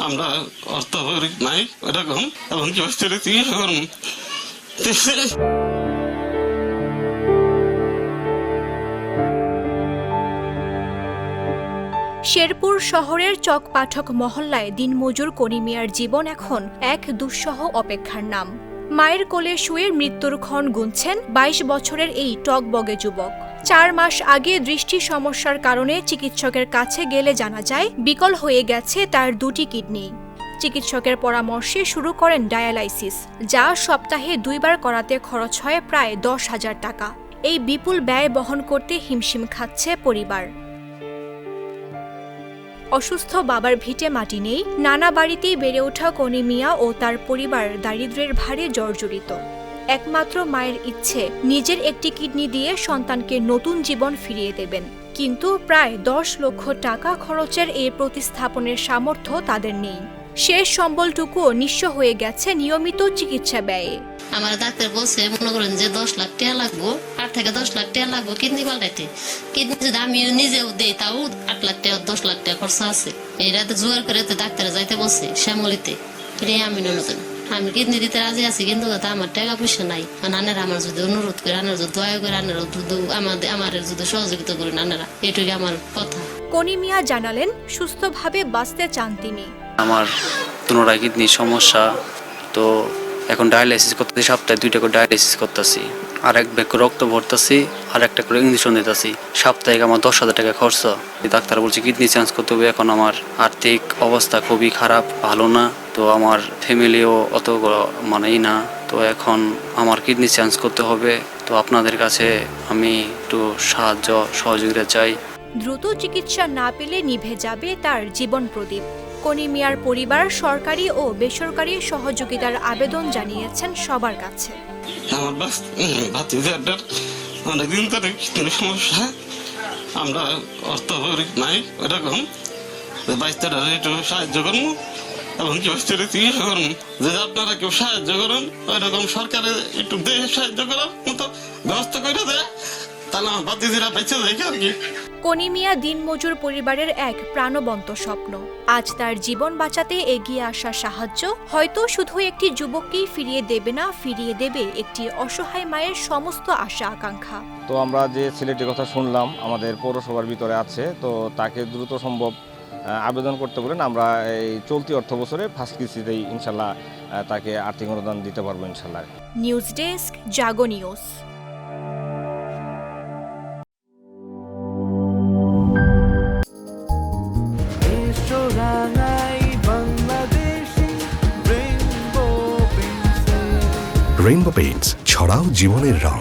আমরা অর্থ নাই এরকম এবং করুন শেরপুর শহরের চকপাঠক মহল্লায় দিনমজুর করিমিয়ার জীবন এখন এক দুঃসহ অপেক্ষার নাম। মায়ের কোলে শুয়ে মৃত্যুর ক্ষণ গুনছেন বাইশ বছরের এই টকবগে যুবক। চার মাস আগে দৃষ্টি সমস্যার কারণে চিকিৎসকের কাছে গেলে জানা যায়, বিকল হয়ে গেছে তার দুটি কিডনি। চিকিৎসকের পরামর্শে শুরু করেন ডায়ালাইসিস, যা সপ্তাহে দুইবার করাতে খরচ হয় প্রায় দশ হাজার টাকা। এই বিপুল ব্যয় বহন করতে হিমশিম খাচ্ছে পরিবার। অসুস্থ বাবার ভিটে মাটি নেই, নানা বাড়িতেই বেড়ে ওঠা কনি মিয়া ও তার পরিবার দারিদ্র্যের ভারে জর্জরিত। একমাত্র মায়ের ইচ্ছে নিজের একটি কিডনি দিয়ে সন্তানকে নতুন জীবন ফিরিয়ে দেবেন। কিন্তু প্রায় দশ লক্ষ টাকা খরচের এই প্রতিস্থাপনের সামর্থ্য তাদের নেই। শেষ সম্বলটুকুও নিঃস্ব হয়ে গেছে নিয়মিত চিকিৎসা ব্যয়ে। আমার ডাক্তার বলছে, মনে করেন যে দশ লাখ টাকা লাগবো, আট থেকে দশ লাখ টাকা লাগবো কিডনি পাল্টাইতে। কিডনি যদি আমি নিজেও দেই, তাও আট লাখ টাকা, দশ লাখ টাকা খরচা আছে। এই রাতে জোয়ার করে ডাক্তারে যাইতে বলছে, শ্যামলিতে। এটাই আমি নতুন। আমি কিডনি দিতে রাজি আছি কিন্তু কথা আমার টাকা পয়সা নাই নানেরা আমার যদি অনুরোধ করে আনার যদি দয়া করে আনার যদি আমাদের আমার যদি সহযোগিতা করেন আনারা এটুকু আমার কথা কনি মিয়া জানালেন সুস্থভাবে বাঁচতে চান তিনি আমার পুনরায় কিডনির সমস্যা তো এখন ডায়ালাইসিস করতেছি সপ্তাহে দুইটা করে ডায়ালাইসিস করতেছি আর এক ব্যাগ করে রক্ত ভরতেছি আর একটা করে ইঞ্জেকশন দিতেছি সাপ্তাহিক আমার দশ হাজার টাকা খরচ ডাক্তার বলছে কিডনি চেঞ্জ করতে হবে এখন আমার আর্থিক অবস্থা খুবই খারাপ ভালো না তো আমার ফ্যামিলিও অত মানেই না। তো এখন আমার কিডনি চেঞ্জ করতে হবে। তো আপনাদের কাছে আমি একটু সাহায্য সহযোগিতা চাই। দ্রুত চিকিৎসা না পেলে নিভে যাবে তার জীবন প্রদীপ। কনি মিয়ার পরিবার সরকারি ও বেসরকারি সহযোগিতার আবেদন জানিয়েছেন সবার কাছে। আমার ভাতিজাটার অনেকদিন ধরে কিডনির সমস্যা। আমরা অর্থ নাই এরকম বাইশটার একটু সাহায্য করব। এবং ছেলে চিকিৎসা করুন যদি আপনারা কেউ সাহায্য করেন ওইরকম সরকারের একটু দেহে সাহায্য করার মতো ব্যবস্থা করে দেয় তাহলে আমার ভাতিজিরা বেঁচে যায় আর কি? কনি মিয়া দিনমজুর পরিবারের এক প্রাণবন্ত স্বপ্ন। আজ তার জীবন বাঁচাতে এগিয়ে আসা সাহায্য হয়তো শুধু একটি যুবককেই ফিরিয়ে দেবে না ফিরিয়ে দেবে একটি অসহায় মায়ের সমস্ত আশা আকাঙ্ক্ষা। তো আমরা যে ছেলেটির কথা শুনলাম আমাদের পৌরসভার ভিতরে আছে তো তাকে দ্রুত সম্ভব আবেদন করতে বলেন আমরা এই চলতি অর্থ বছরে ফার্স্ট কিস্তিতেই ইনশাল্লাহ তাকে আর্থিক অনুদান দিতে পারব ইনশাল্লাহ। News desk Jago news. Rainbow paints ছড়াও জীবনের রং।